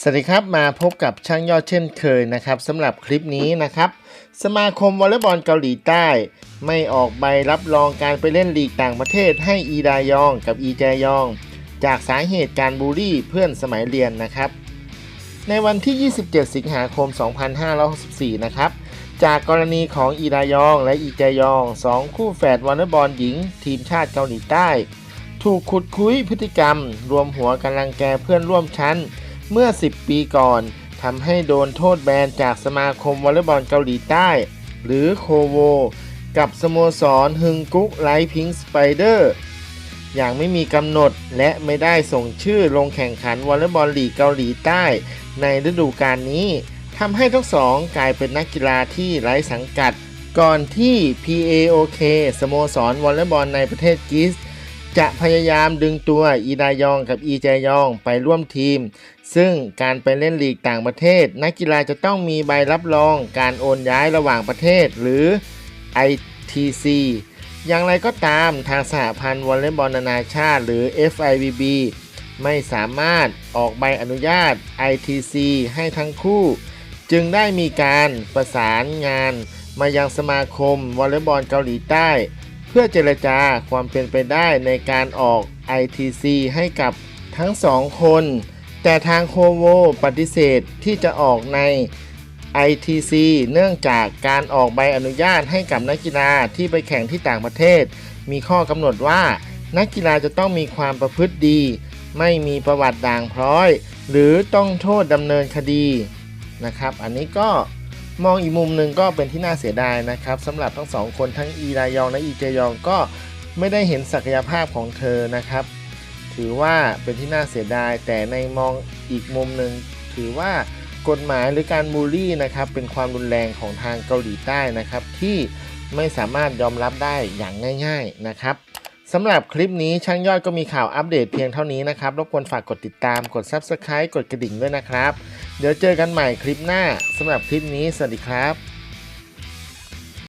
สวัสดีครับมาพบกับช่างยอดเช่นเคยนะครับสำหรับคลิปนี้นะครับ สมาคมวอลเลย์บอลเกาหลีใต้ ไม่ออกใบรับรองการไปเล่นลีกต่างประเทศให้อีดายองกับอีแจยอง จากสาเหตุการบูลลี่เพื่อนสมัยเรียนนะครับ ในวันที่ 27 สิงหาคม 2564 นะครับ จากกรณีของอีดายองและอีแจยองสองคู่แฝดวอลเลย์บอลหญิง ทีมชาติเกาหลีใต้ ถูกขุดคุยพฤติกรรม รวมหัวกันรังแกเพื่อนร่วมชั้น เมื่อ 10 ปีก่อนทำให้โดนโทษแบนจากสมาคมวอลเลย์บอลเกาหลีใต้ หรือโคโว กับสโมสรฮึงกุ๊กไลท์พิงสไปเดอร์อย่างไม่มีกำหนดและไม่ได้ส่งชื่อลงแข่งขันวอลเลย์บอลลีกเกาหลีใต้ ในฤดูกาลนี้ทำให้ทั้งสองกลายเป็นนักกีฬาที่ไร้สังกัด ก่อนที่ PAOK สโมสรวอลเลย์บอลในประเทศกรีซ จะพยายามดึงตัวอีดายองกับอีแจยองไปร่วมทีม ซึ่งการไปเล่นลีกต่างประเทศ นักกีฬาจะต้องมีใบรับรองการโอนย้ายระหว่างประเทศหรือ ITC อย่างไรก็ตามทางสหพันธ์วอลเลย์บอลนานาชาติ หรือ FIVB ไม่สามารถออกใบอนุญาต ITC ให้ทั้งคู่ จึงได้มีการประสานงานมายังสมาคมวอลเลย์บอลเกาหลีใต้ พื่อเจรจาความเป็นไปได้ในการออก ITC ให้กับทั้งสองคน แต่ทางโคโวปฏิเสธที่จะออกใน ITC เนื่องจากการออกใบอนุญาตให้กับนักกีฬาที่ไปแข่งที่ต่างประเทศ มีข้อกำหนดว่า นักกีฬาจะต้องมีความประพฤติดี ไม่มีประวัติด่างพร้อย หรือต้องโทษดำเนินคดีนะครับ อันนี้ก็ มองอีกมุมหนึ่งก็เป็นที่น่าเสียดายนะครับสำหรับทั้งสองคนทั้งอีรายองและอีเจยองก็ไม่ได้เห็นศักยภาพของเธอนะครับ ถือว่าเป็นที่น่าเสียดาย แต่ในมองอีกมุมหนึ่งถือว่ากฎหมายหรือการบูลลี่นะครับเป็นความรุนแรงของทางเกาหลีใต้นะครับ ที่ไม่สามารถยอมรับได้อย่างง่าย ๆนะครับ สำหรับคลิปนี้ช่างยอดก็มีข่าวอัปเดตเพียงเท่านี้นะครับ รบกวนฝากกดติดตาม กด Subscribe กดกระดิ่งด้วยนะครับ เดี๋ยวเจอกันใหม่คลิปหน้าสำหรับคลิปนี้ สวัสดีครับ